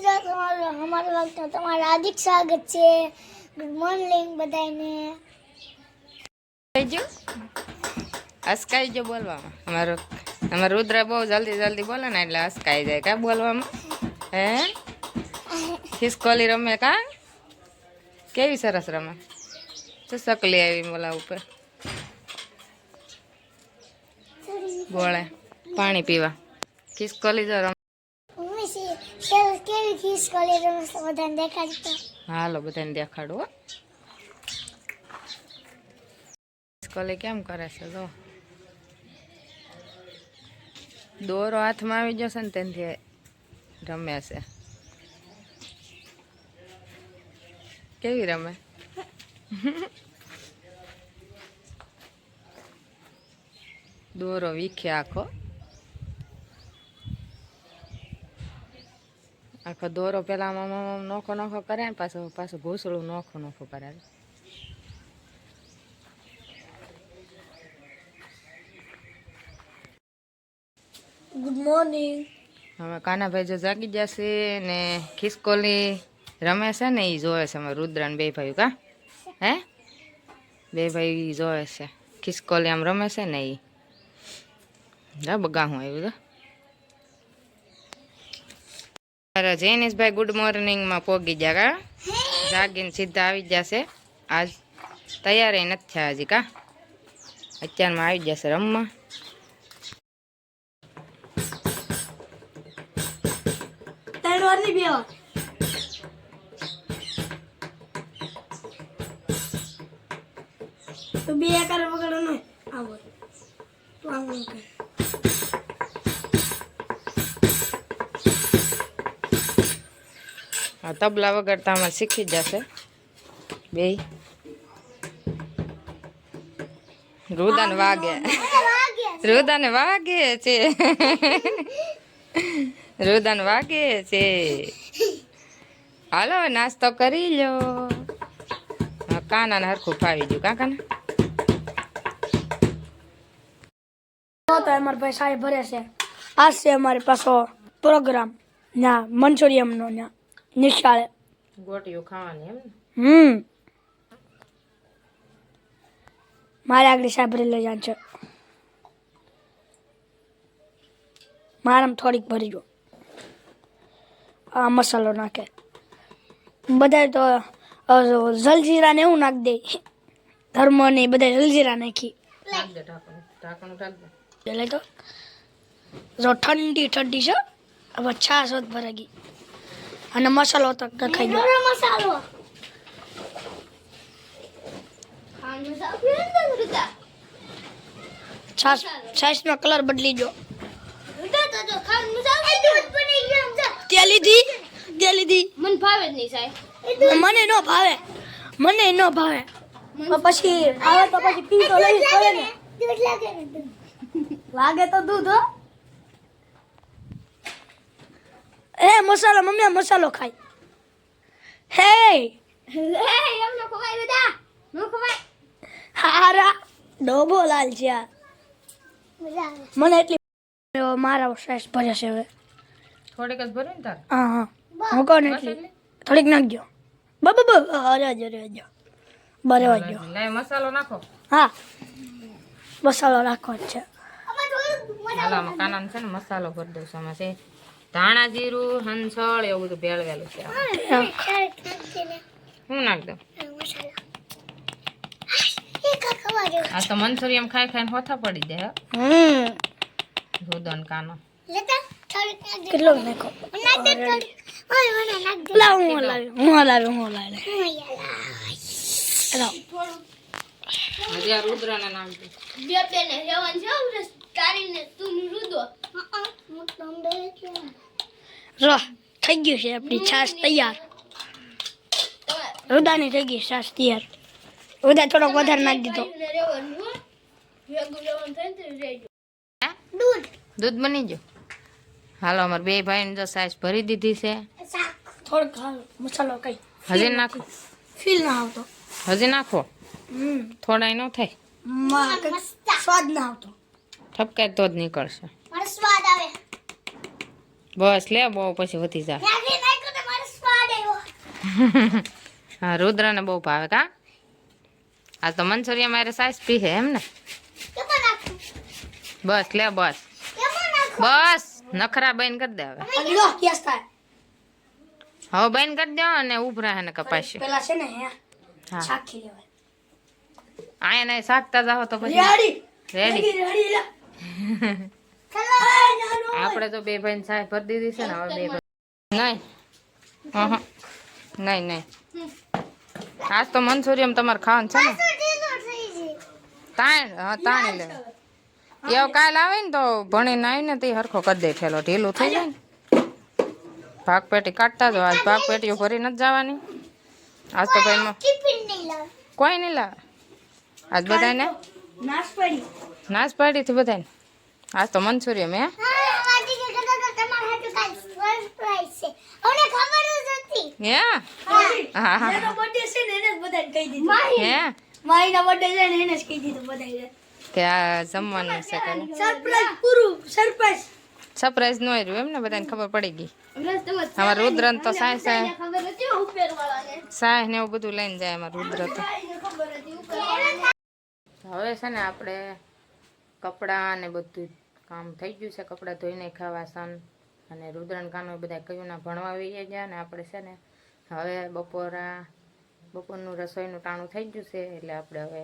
તમારું અમારું વખત તમારું હાર્દિક સ્વાગત છે. ગુડ મોર્નિંગ બધાને ગયું જો બોલવામાં. અમારો અમારો રુદ્ર બહુ જલ્દી જલ્દી બોલે ને એટલે અસ્કાઈ જાય. કા બોલવામાં? હે? ખિસકોલી રમે કા? કેવી સરસ રમે? તો સકલી આવી બોલા ઉપર. બોલે પાણી પીવા. ખિસકોલી જો રમે મમ્મી સી કેવી કેવી ખીસ કોલી રમે છે બધાને દેખાડતો હાલો બધાને દેખાડો હો. ખિસકોલી કેમ કરે છે જો દોરો હાથમાં આવી જશે ને તેનાથી રમે છે કેવી રમે દોરો વીખે આખો આખો દોરો પેલા નોખો નોખો કરે ને પાછો પાછું ઘૂસળું નોખો નોખો કરે. ગુડ મોર્નિંગ હવે કાનાભાઈ જો જાગી જશે ને ખિસકોલી રમે છે ને એ જોવે છે અમારે રુદ્રાન બે ભાઈ કા? હે? બે ભાઈ જોવે છે. ખિસકોલી આમ રમે છે ને એ બગા હું આવ્યું તો મારા જૈનેશભાઈ ગુડ મોર્નિંગમાં પોગી ગયા કા? જાગીને સીધા આવી જશે. આજ તૈયાર નથી થયા હજી કા? અત્યારમાં આવી જશે રમવા. ત્રણ વારની બે તો બે આકાર વગર ને આવો. તો આવું કે આ તબલા વગર તો આમાં શીખી જશે. બે રુદન વાગે. રુદન વાગે છે. રુદન વાગે છે. હાલો, નાસ્તો કરી લો. હા કાના હરખું ફાવી ગયું. કાકાને તો અમારા ભાઈ સાહેબ ભરે છે. આ છે અમારે પાછો પ્રોગ્રામ ના મંચુરિયમનો ના નિશાળે ગોટીઓ ખાવાની એમ હમ મારે આગળ ભરી લઈ જાય છે મારામાં થોડીક ભરી જો આ મસાલો નાખે બધા તો જલજીરા ને એવું નાખ દે ધર્મ ને બધા જલજીરા નાખી એટલે તો જો ઠંડી ઠંડી છે હવે હોત ભરાઈ ગઈ અને મસાલો તો ખાઈ ગયો મસાલો. કલર બદલી જો તો લીધી તે લીધી. મને ભાવે જ નહીં સાહેબ. મને ન ભાવે મને ન ભાવે. પછી આવે તો પછી પી તો લઈ જ પડે ને. દૂધ લાગે લાગે તો દૂધ હો. એ મસાલો મમ્મી આ મસાલો ખાય. હે! હે એમનો ખવાય રુદા નો ખવાય? હારા ડોબો લાલ છે આ. મને એટલી મારા શ્રેષ્ઠ ભરે છે હવે. થોડીક જ ભર્યું ને તાર? હા હા. હું કહું ને એટલી. થોડીક નાખજો. બાબા બબ અરે અરે અરે બરે વાગ્યો લે મસાલો નાખો. હા. મસાલો નાખો જ છે હાલો આમાં કાનાને છે ને મસાલો ભર દઉં છે. ધાણા જીરું હંસળ એવું બધું ભેળવેલું છે. હું નાખ દઉં? આ તો એમ ખાઈ ખાઈને હોથા પડી જાય હમ રુદન કાનો કેટલો નાખો? લાવ હું હજી આ રુદ્રને નામ બે બેને રેવાન છે તારીને તું રુદો. રો થઈ ગયું છે આપણી છાશ તૈયાર. રુદાની થઈ ગઈ છાશ તૈયાર. રુદા થોડોક વધારે નાખી દીધો? દૂધ. બની ગયું? હાલો અમારે બે ભાઈને જો સાઈઝ ભરી દીધી છે. થોડોક મસાલો કઈ. હજી નાખો. ફીલ ના આવતો. હજી નાખો. હમ. થોડાય ન થાય. સ્વાદ ના આવતો. ઠપકાય તો જ નીકળશે. મારો સ્વાદ આવે. બસ લે બહુ પછી વધી જાય નાખી નાખો હા રુદ્રને બહુ ભાવે કા? આ તો મંચુરિયા મારે સાઈઝ પી હે એમ ને? કેમાં નાખું? બસ લે બસ. કેમાં નાખું? બસ નખરા બેન કરી દે હવે. અને લો કેસ થાય હવે બેન કરી દો અને ઉભરા હે ને કપાસી પેલા છે ને હે હા. શાખી લેવાય. આયા ને શાકતા જાઓ તો પછી રેડી. રેડી. રેડી લે ચલો આપણે તો બે ભાઈ સાહેબ ભરી દીધી છે ને હવે બે ભાઈ. નહીં. નહીં નહીં. આજ તો મંચુરિયમ તમારે ખાવાનું છે ને. પાછું ઢીલું થઈ જાય તાણ હા તાણી લે. એવો કાલ આવે ને તો ભણીને આવીને તે હરખો કરી દે ઠેલો. ઢીલું થઈ જાય ને. ભાગ પેટી કાઢતા જો આજ ભાગ પેટીઓ ભરી નથી જવાની. આજ તો ભાઈ કોઈ નહીં લાવે આજ બધાને નાશ પડી. નાશ પાડી હતી બધાને. આ તો મંચુરિયમ હે? સરપ્રાઈઝ ને રહ્યું એમ ને બધાને ખબર પડી ગઈ. અમારા રુદ્ર તો સાય સાય સાય ને એવું બધું લઈને જાય અમાર રુદ્ર તો. હવે છે ને આપણે કપડાં ને બધું કામ થઈ ગયું છે. કપડાં ધોઈને ખાવા સન અને રુદ્રન એ બધા કયું ના ભણવા વહી ગયા ને આપણે છે ને હવે બપોરા, બપોરનું રસોઈનું ટાણું થઈ ગયું છે એટલે આપણે હવે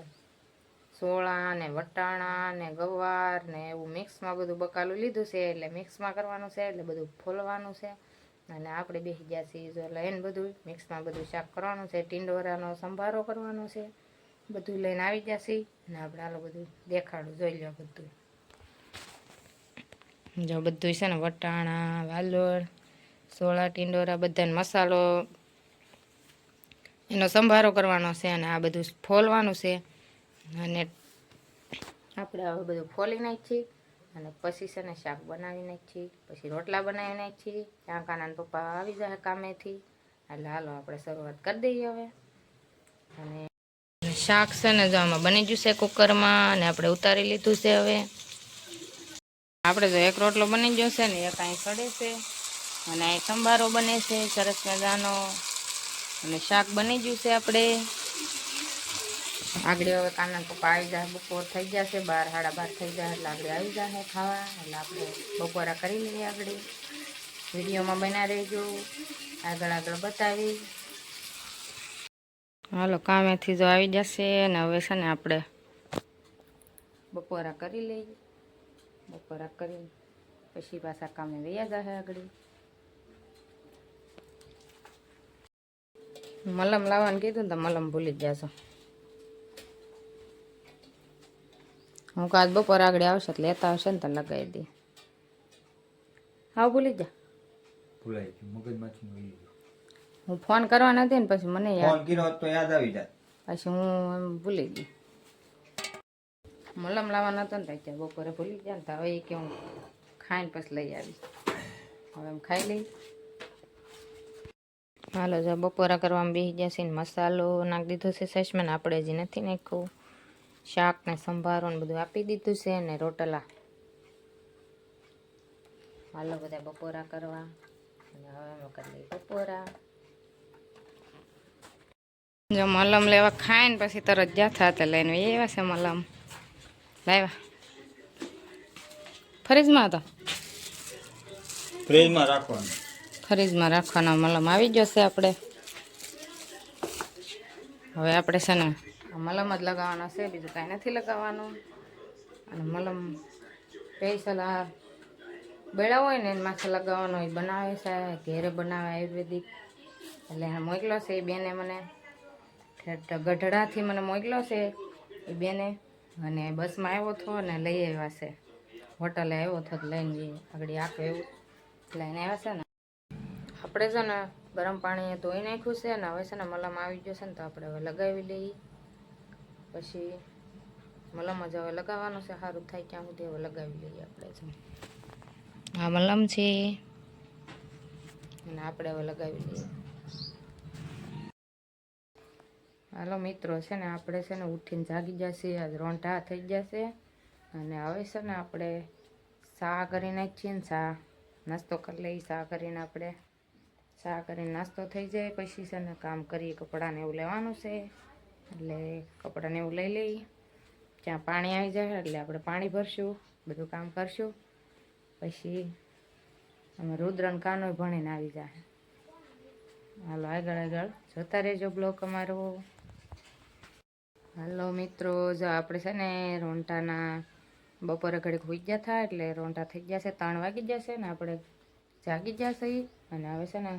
સોળા ને વટાણા ને ગવાર ને એવું મિક્સમાં બધું બકાલું લીધું છે એટલે મિક્સમાં કરવાનું છે એટલે બધું ફોલવાનું છે. અને આપણે બેસી ગયા છીએ, જો લઈને બધું મિક્સમાં બધું શાક કરવાનું છે, ટીંડોરાનો સંભારો કરવાનો છે. બધું લઈને આવી જશે ને આપણે આલો બધું દેખાડું, જોઈ લો બધું. જો બધું છે ને વટાણા, વાલોળ, સોળા ટીંડોરા, બધાને મસાલો. એનો સંભારો કરવાનો છે અને આ બધું ફોલવાનું છે. અને આપણે હવે બધું ફોલી નાખીએ અને પછી છે ને શાક બનાવી નાખીએ, પછી રોટલા બનાવી નાખીએ. ત્યાં કાના પપ્પા આવી જાય કામેથી. એટલે હાલો આપણે શરૂઆત કરી દઈએ હવે. અને શાક છે ને જો આમાં બની ગયું છે કુકરમાં અને આપણે ઉતારી લીધું છે હવે. આપણે જો એક રોટલો બની ગયો છે ને એક અહીં સડે છે અને અહીં સંભારો બને છે, સરસ મજાનો. અને શાક બની ગયું છે આપણે. આગળ હવે કાના પપ્પા આવી જાય, બપોર થઈ જશે, બાર, સાડા બાર થઈ જાય એટલે આગળ આવી જાય ખાવા એટલે આપણે બપોરા કરી લઈએ આગળ. વિડીયોમાં બના રહેજો. આગળ આગળ બતાવી હાલો, કામેથી જો આવી જશે ને હવે છે ને આપણે બપોરા કરી લઈએ. બપોરા કરી પછી પાછા કામે વૈયા જાય આગળ. મલમ લાવવાનું કીધું ને તો મલમ ભૂલી જ જશો. હું કાલ બપોર આગળ આવશે તો લેતા આવશે ને તો લગાવી દે હા ભૂલી જા ભૂલાઈ મગજમાંથી. હું ફોન કરવા નથી ને પછી મને યાદ. ફોન કર્યો તો યાદ આવી જાય પછી હું એમ ભૂલી ગઈ. મલમ લાવવાનો હતો ને ત્યાં બપોરે ભૂલી ગયા ને તો હવે એ કે હું ખાઈને પછી લઈ આવી હવે એમ ખાઈ લઈ. હાલો જો બપોરા કરવામાં બેસી ગયા છે ને મસાલો નાખી દીધો છે સસમેન આપણે હજી નથી નાખ્યું. શાક ને સંભારો ને બધું આપી દીધું છે ને રોટલા. હાલો બધા બપોરા કરવા. અને હવે અમે કરી લઈએ બપોરા. જો મલમ લેવા ખાય ને પછી તરત જાથા હતા લઈને એવા છે મલમ. લાવ્યા. ફરીજમાં હતો? ફ્રીજમાં રાખવાનું. ફરીજમાં રાખવાનો મલમ આવી જશે આપણે. હવે આપણે છે ને મલમ જ લગાવવાનો છે બીજું કાંઈ નથી લગાવવાનું. અને મલમ સ્પેશિયલ આ બેડા હોય ને એની માથે લગાવવાનો એ બનાવે છે ઘેરે બનાવે આયુર્વેદિક. એટલે મોકલો છે એ બેને મને. ગઢડાથી મને મોકલો છે એ બેને. અને બસમાં આવ્યો હતો ને લઈ આવ્યા છે. હોટલે આવ્યો હતો લઈને આગળ આપે એવું. લઈને આવ્યા છે ને. આપણે છે ને ગરમ પાણી ધોઈ નાખ્યું છે ને હવે છે ને મલમ આવી ગયો છે ને તો આપણે હવે લગાવી લઈએ. પછી મલમ જ હવે લગાવવાનું છે. સારું થાય ક્યાં સુધી હવે લગાવી લઈએ આપણે છે આ મલમ છે. અને આપણે હવે લગાવી લઈએ. હાલો મિત્રો, છે ને આપણે છે ને ઉઠીને જાગી જશે, આજ રોંઢા થઈ જશે. અને હવે છે ને આપણે સા કરી નાખીએ ને સા નાસ્તો કરી લઈએ સા કરીને આપણે. સા કરીને નાસ્તો થઈ જાય, પછી છે ને કામ કરીએ કપડાને એવું લેવાનું છે. એટલે કપડાને એવું લઈ લઈએ. ત્યાં પાણી આવી જાય એટલે આપણે પાણી ભરશું, બધું કામ કરશું. પછી અમે રુદ્રન કાનો ભણીને આવી જાય. હાલો આગળ આગળ. જોતા રહેજો બ્લોક અમારો. હાલો મિત્રો, જો આપણે છે ને રોંટાના બપોરે ઘડીક હોઈ ગયા હતા એટલે રોંટા થઈ ગયા છે, ત્રણ વાગી જશે ને આપણે જાગી જશે. અને હવે છે ને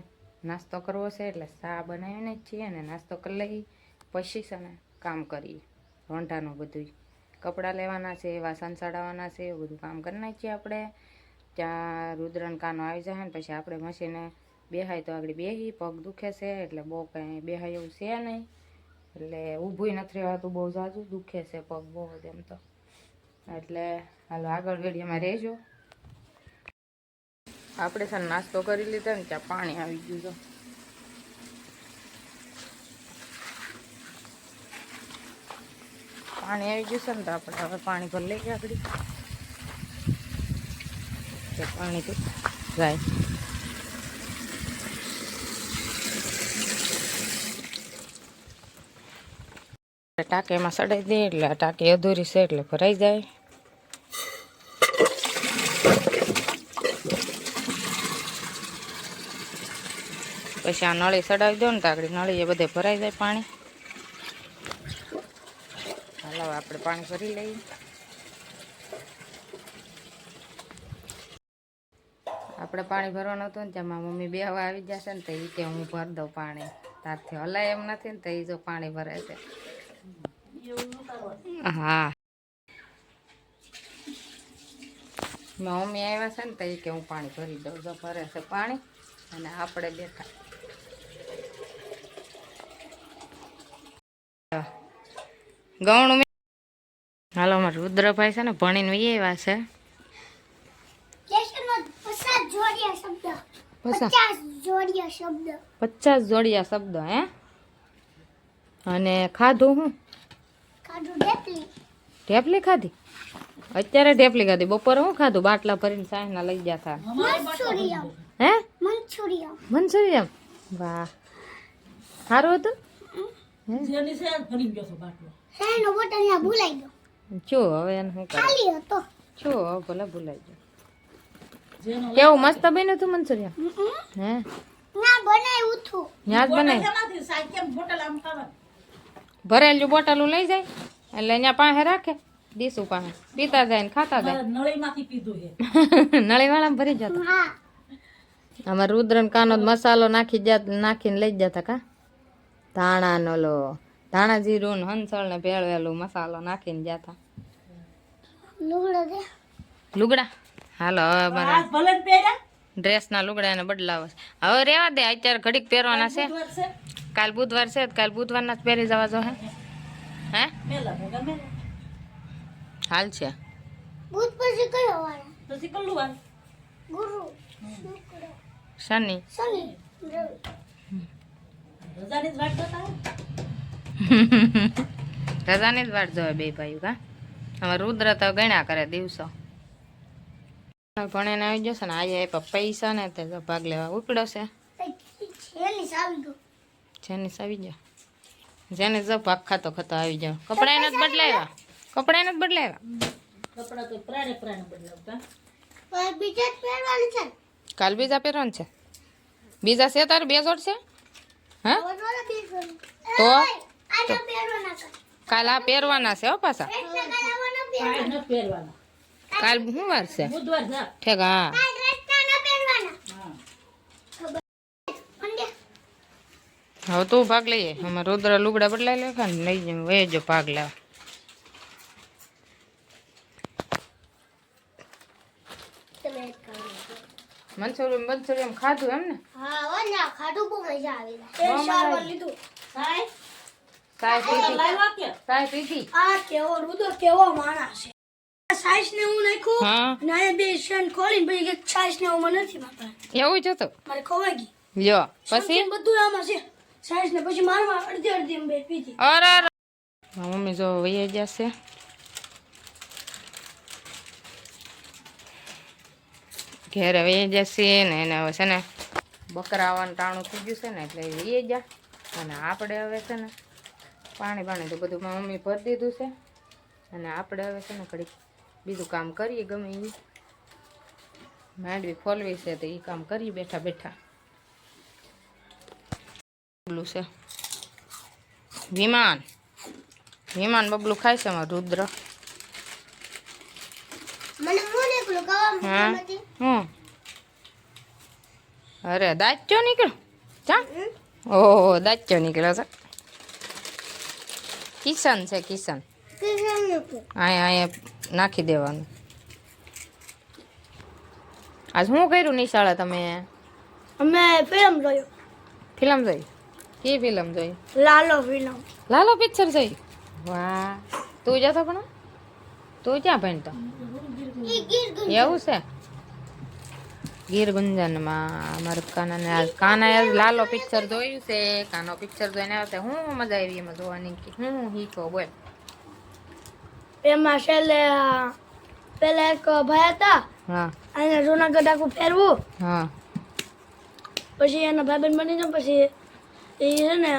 નાસ્તો કરવો છે, એટલે સા બનાવીને જ છીએ અને નાસ્તો કરી લઈ પછી છે ને કામ કરીએ, રોંટાનું બધું કપડાં લેવાના છે, વાસણ ચડાવવાના છે, એવું બધું કામ કરી નાખીએ આપણે ત્યાં રુદ્રન કાનો આવી જાય ને પછી આપણે મશીને બેહાય તો આગળ બેહી, પગ દુખે છે, એટલે બહુ કંઈ બેહાય એવું છે નહીં એટલે ઊભું નથી રહેવાતું, બહુ ઝાઝું દુખે છે પગ બહુ એમ તો. એટલે હાલો આગળ વેડિયામાં રહેજો. આપણે ને નાસ્તો કરી લીધો ને ત્યાં પાણી આવી ગયું છે. પાણી આવી ગયું છે ને તો આપણે હવે પાણી ભરી લઈએ આગળ. તે પાણી તો જાય. ટાંકીમાં સડાઈ દઈએ એટલે ટાંકી અધૂરી છે એટલે ભરાઈ જાય. પછી આ નળી સડાવી દો ને તો આગળ નળી એ બધે ભરાઈ જાય પાણી. હાલો, આપણે પાણી ભરી લઈએ. આપણે પાણી ભરવાનું હતું ને ત્યાં મારા મમ્મી બે હવા આવી જશે ને તો એ કે હું ભરી દઉં પાણી. તારથી હલાય એમ નથી ને તો એ જો પાણી ભરે છે. હા મમ્મી આવ્યા છે ને તો એ કે હું પાણી ભરી દઉં જો ભરે છે પાણી અને આપણે બેઠા ગૌણું હાલો અમારા રુદ્રભાઈ છે ને ભણીને વી આવ્યા છે પચાસ જોડિયા શબ્દ હે અને ખાધું હું ઢેપલી. ખાધી? અત્યારે ઢેપલી ખાધી. બપોરે હું ખાધું? બાટલા ભરીને સાંજના લઈ ગયા હતા હે? મંચુરિયમ મનસુરિયમ વાહ. સારું હતું? એનો બોટલ. ત્યાં ભૂલાઈ ગયો. જો હવે એને શું કરે? ખાલી હતો. જો હવે ભલે ભૂલાઈ ગયો. કેવું મસ્ત બન્યું તું મનસુરિયમ હે? ના બનાવ્યું ભરેલું બોટલું લઈ જાય એટલે અહીંયા પાસે રાખે દીસુ પાસે. પીતા જાય ને ખાતા જાય. નળી વાળા ભરી જતા. અમારે રુદ્રન કાનો મસાલો નાખી જાત નાખીને લઈ જતા કા? ધાણા નો લો. ધાણા જીરું ને હંસળ ને ભેળવેલું મસાલો નાખીને જતા લુગડો લુગડા? હાલો હવે અમારા ડ્રેસના લુગડા એને બદલાવે છે. હવે રેવા દે અત્યારે ઘડીક પહેરવાના છે. કાલ બુધવાર છે. કાલ બુધવારના જ પહેરી જવા જો હે. હે? હાલ છે. બુધ પછી કયો વાળા ગુરુ શુક્ર. શનિ. રજાની જ વાટ જોવે બે ભાઈઓ કા. અમારે રુદ્ર તો ગણ્યા કરે દિવસો. ભણીને આવી જશે ને આજે આપ્યા પૈસા ને તે જો ભાગ લેવા સાવી ગયો. આવી જાઓ જેને જો ભાગ ખાતો ખાતો આવી જાઓ કપડા એને જ બદલાવ્યા? કપડા એને જ બદલાવ્યા. કાલ બીજા પહેરવાનું છે? બીજા છે તારે બે જોડ છે? હા? તો? તો. કાલ આ પહેરવાના છે હો પાછા. પહેરવાના. કાલ શું વાર છે? ઠેક હા કાલ રસ્તા ના પહેરવાના. ખબર. મંડે. હવે તું ભાગ લઈએ. અમે રુદ્ર લુગડા બદલાઈ લે ને લઈ જાવ વેજો ભાગ લેવા. મંચુરિયમ મંચુરિયમ ખાધું એમ ને હા ખાધું બહુ મજા આવી બહુ મજા આવી. પીધી. ચાય પીધી. આ કેવો રુદો કેવો માણસ છે. સાઈઝ ને હું નાખ્યું હા. અને અહીંયા બે શન ખોલીને પછી કે સાઈઝ ને હું નથી મારતા એવું જ હતું. મારે ખવાઈ ગઈ. લ્યો પછી? બધું આમાં છે. સાઈઝ ને પછી મારમાં અડધી અડધી બે પીધી. અરે મમ્મી જો વહી જશે ઘેરે વહી જશે ને એને હવે છે ને બકરા આવવાનું ટાણું થઈ ગયું છે ને એટલે એ જા અને આપણે હવે છે ને પાણી પાણી તો બધું મમ્મી ભરી દીધું છે. અને આપણે હવે છે ને ઘડીક બીજું કામ કરીએ ગમે એ માંડવી ખોલવી છે તો એ કામ કરીએ બેઠા બેઠા. બબલું છે. વિમાન. વિમાન બબલું ખાય છે અમારું રુદ્ર. મને હું એકલું કવા હા? મૂકવામાંથી હું? અરે દાચ્યો નીકળ્યો? ચા ઓહો દાચ્યો નીકળ્યો છે. કિશન છે કિશન. કિશન મૂકું અહીંયા અહીંયા નાખી દેવાનું. આજ શું કર્યું નિશાળા તમે? અમે ફિલ્મ જોયું. ફિલ્મ જોઈ? કઈ ફિલ્મ જોઈ? લાલો ફિલ્મ. લાલો પિક્ચર જોઈ? વાહ. તું જતો પણ? તું ક્યાં ભણતો? એવું છે? ગીર ગુંજનમાં અમારા કાનાને આજ કાના આજ લાલો પિક્ચર જોયું છે. કાનો પિક્ચર જોઈને આવ્યો હું મજા આવી એમાં જોવાની કે હું હીકો બોલ. એમાં છેલ્લે પેલા એક ભાઈ હતા હા. એને જુનાગઢ આખું ફેરવું. હા. પછી એના ભાઈબંધ બની જાય પછી એ છે ને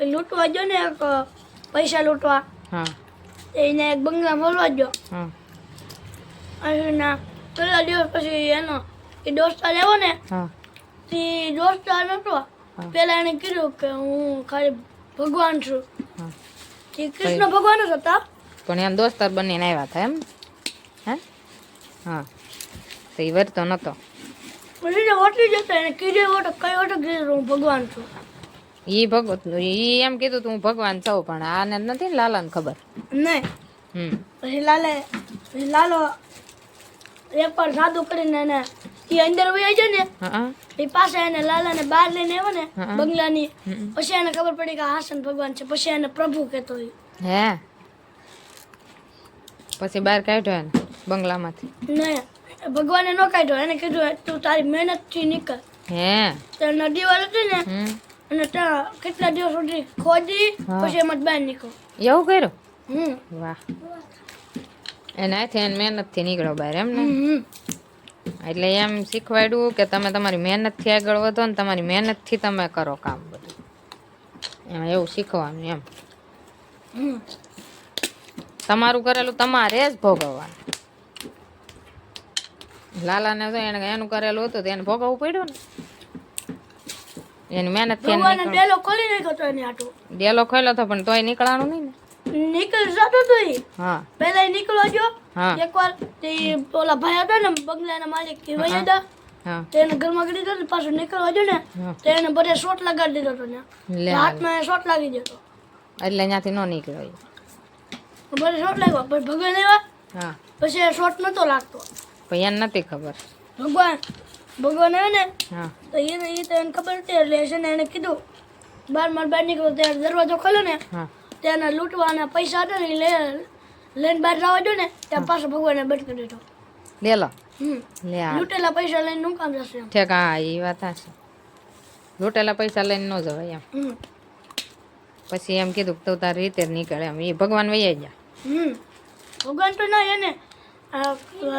એ લૂંટવા ગયો ને એક પૈસા લૂંટવા. હા. એને એક બંગલા બોલવા ગયો. હા. અને પેલા દિવસ પછી એનો એ દોસ્તાર આવ્યો ને હા. તે દોસ્તાર નતો. પેલા એને કીધું કે હું ખાલી ભગવાન છું. તે કૃષ્ણ ભગવાન જ હતા. પણ એમ દોસ્તાર બનીને આવ્યા હતા એમ? હે? હા. તો એ વરતો નતો. ભગવાન છું. ઈ ભગવત ઈ એમ કીધું તું ભગવાન છું પણ આને નથી લાલાને ખબર? નહીં. હમ. પછી લાલે પછી લાલો એક વાર સાદું કરીને એને એ અંદર વહી જાય ને એ પાસે એને લાલાને બહાર લઈને આવ્યો ને બંગલાની પછી એને ખબર પડી કે હાસન ભગવાન છે પછી એને પ્રભુ કહેતો હોય હે? પછી બહાર કાઢ્યો એને બંગલામાંથી. ને ભગવાને ન કાઢ્યો એને કીધું તું તારી મહેનતથી નીકળ. હે? તો નદી વાળું હતી ને અને ત્યાં કેટલા દિવસ સુધી ખોદી. પછી એમાં જ બહાર નીકળો એવું કર્યું? હમ. વાહ. એનાથી એને મહેનતથી નીકળ્યો બહાર એમ ને. એટલે એમ શીખવાડ્યું કે તમે તમારી મહેનતથી આગળ વધો ને તમારી મહેનતથી તમે કરો કામ બધું. એમાં એવું શીખવાનું એમ. હમ. તમારું કરેલું તમારે જ ભોગવવાનું. લાલાને તો એને એનું કરેલું હતું એને ભોગવવું પડ્યું ને. એની મહેનતથી એને ડેલો ખોલી નાખ્યો તો એની આટું ડેલો ખોલ્યો હતો પણ તોય નીકળવાનું નહીં ને. નીકળી જતો તો હા. પેલા ગયો. હા. એકવાર તે ઓલા ભાઈ હતા ને બંગલાના માલિક કે ભાઈ હતા તેને ઘરમાં ગડી દીધો પાછું નીકળવા જો ને તેને તો બધે શોટ લગાડી દીધો તો ને હાથમાં શોટ લાગી જતો એટલે ત્યાંથી ન નીકળ્યો એ. શોર્ટ શોટ લાગ્યો. પણ ભગવાન લેવા હા. પછી શોટ નતો લાગતો. એને નથી ખબર. ભગવાન ભગવાન આવે ને? હા. તો એને એ તો એને ખબર હતી એટલે છે ને એને કીધું બાર માર બહાર નીકળો. ત્યારે દરવાજો ખોલ્યો ને હા. ત્યાંના લૂંટવાના પૈસા હતા ને લે લઈને બહાર જવા દો ને ત્યાં પાછો ભગવાને બંધ કરી દીધો. લે લો. હમ. લે આ. લૂંટેલા પૈસા લઈને નું કામ જશે ઠેક હા એ વાત હશે લૂંટેલા પૈસા લઈને ન જવાય એમ. પછી એમ કીધું તું તારી રીતે નીકળે એમ. એ ભગવાન વૈયા ગયા. હમ. ભગવાન તો ના એને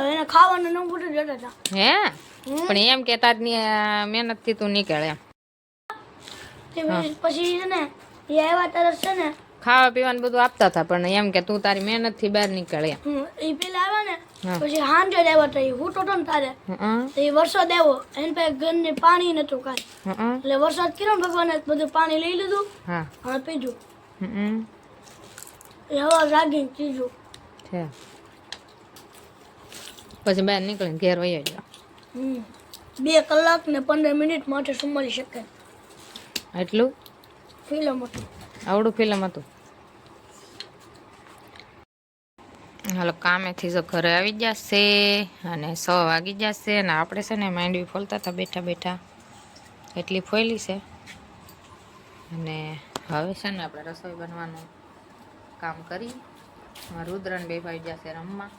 એને ખાવાનું ન પૂછું જતા હતા. હે? પણ એમ કે તારની મહેનતથી તું નીકળે એમ. પછી- છે ને એ આવ્યા તરત છે ને ખાવા પીવાનું બધું આપતા હતા પણ એમ કે તું તારી મહેનતથી બહાર નીકળે એ પેલા આવ્યા ને પછી હાંજે જ આવ્યા હતા એ હું તો ને તારે. એ વરસાદ આવ્યો એની પાસે ઘરને પાણી નતું કાંઈ. એટલે વરસાદ કર્યો ભગવાન બધું પાણી લઈ લીધું હા. પીધું. હં, એ હવા છે. પછી બહાર નીકળીને ઘેર વહી ગયા. બે કલાક ને પંદર મિનિટ માટે સંભાળી શકે. એટલું? ફિલ્મ હતું. આવડું ફિલ્મ હતું. હાલો કામેથી જો ઘરે આવી જશે અને સો વાગી જશે અને આપણે છે ને માંડવી ફોલતા હતા બેઠા બેઠા. એટલી ફોયલી છે. અને હવે છે ને આપણે રસોઈ બનવાનું. કામ કરી. રુદ્રન બે ભાઈ જશે રમવા.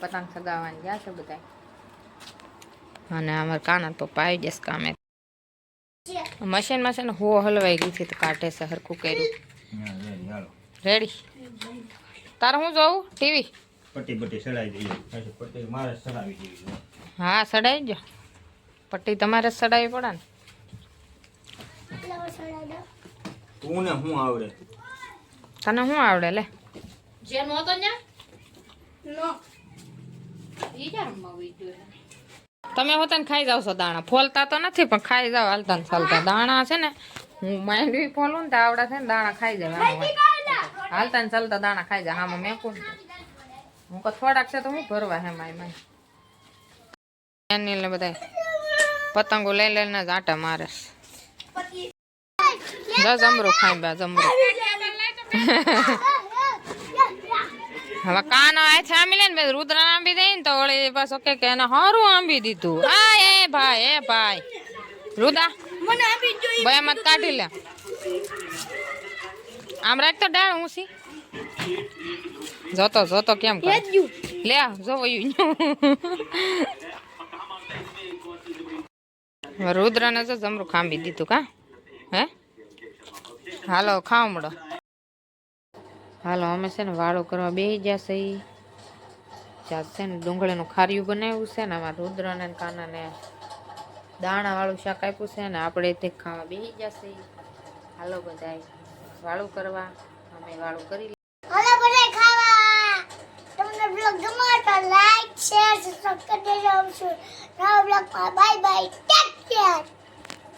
પતંગ સગાવવાની જશે બધા અને અમારે કાના પપ્પા આવી જશે કામે. મશીનમાં છે ને હો હલવાઈ ગઈ હતી તો કાઢે છે હરખું કર્યું. રેડી તારે હું જોઉં? ટીવી? પટ્ટી પટ્ટી સડાવી દઈએ. પટ્ટી મારે સડાવી દેવી હા સડાઈ જો. પટ્ટી તમારે જ સડાવી પડે ને. તું ને હું આવડે. તને શું આવડે લે? તમે હોતા ને? ખાઈ જાવ છો દાણા. ફોલતા તો નથી પણ ખાઈ જાવ. હાલતા ને ચાલતા દાણા છે ને હું માંડવી ફોલું ને તો આવડા છે ને દાણા ખાઈ જાય હાલતા ને ચાલતા દાણા ખાઈ જાય આમાં મેં કોણ હું કહું થોડાક છે તો હું ભરવા હે માય માય. એની બધા પતંગો લઈ લઈને જ આટા મારે બસ જમરો ખાઈ બા જમરો. હવે કાનો આ છે આંબી લે ને રુદ્ર આંબી દઈ ને તો વળી પાછો કે એને હારું આંબી દીધું. આ એ ભાઈ એ ભાઈ. રુદા મને આપી જોઈએ ભાઈ મત કાઢી લે. આમ રાખ તો ડાળ ઊંસી જોતો જોતો કેમ કરે? લે જો વયું રુદ્રને તો જમરું ખાંબી દીધું કા? હે? હાલો ખાવ મળો હાલો, અમે છે ને વાળો કરવા બેસી જશે જાત છે ને ડુંગળીનું ખાર્યું બનાવ્યું છે ને અમારા રુદ્રને કાનાને દાણાવાળું શાક આપ્યું છે ને, આપણે તે ખાવા બેસી જશે હાલો બધાય, વાળું કરવા, અમે વાળું કરી હાલો બધા ખાવા. તમને બ્લોગ ગમે તો લાઈક શેર સબસ્ક્રાઇબ કરી દેજો. નવા બ્લોગમાં બાય બાય ટેક કેર